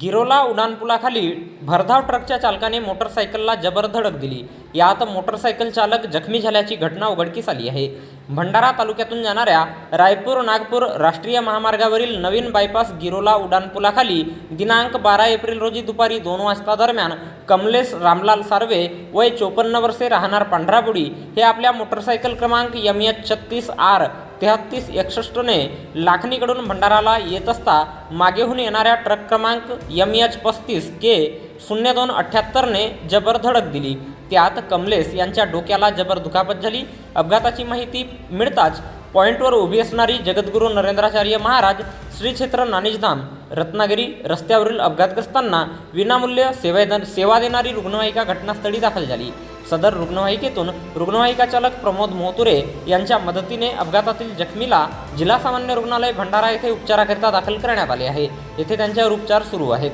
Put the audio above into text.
गिरोला उड्डाणपुलाखाली भरधाव ट्रकच्या चालकाने मोटरसायकलला जबर धडक दिली. यात मोटरसायकल चालक जखमी झाल्याची घटना उघडकीस आली आहे. भंडारा तालुक्यातून जाणाऱ्या रायपूर नागपूर राष्ट्रीय महामार्गावरील नवीन बायपास गिरोला उड्डाणपुलाखाली दिनांक बारा एप्रिल रोजी दुपारी दोन वाजता दरम्यान कमलेश रामलाल सार्वे वय चोपन्न वर्षे राहणार पांढराबुडी हे आपल्या मोटरसायकल क्रमांक यम एच छत्तीस आर तेहत्तीस एकसष्टने लाखणीकडून भंडाराला येत असता मागेहून येणाऱ्या ट्रक क्रमांक एम एच पस्तीस के शून्य दोन अठ्ठ्याहत्तरने जबर धडक दिली. त्यात कमलेश यांच्या डोक्याला जबर दुखापत झाली. अपघाताची माहिती मिळताच पॉईंटवर उभी असणारी जगद्गुरू नरेंद्राचार्य महाराज श्री क्षेत्र नाणेजधाम रत्नागिरी रस्त्यावरील अपघातग्रस्तांना विनामूल्य सेवा सेवा देणारी रुग्णवाहिका घटनास्थळी दाखल झाली. सदर रुग्णवाहिकेतून रुग्णवाहिका चालक प्रमोद मोहतुरे यांच्या मदतीने अपघातातील जखमीला जिल्हा सामान्य रुग्णालय भंडारा येथे उपचाराकरिता दाखल करण्यात आले आहे. येथे त्यांच्यावर उपचार सुरू आहेत.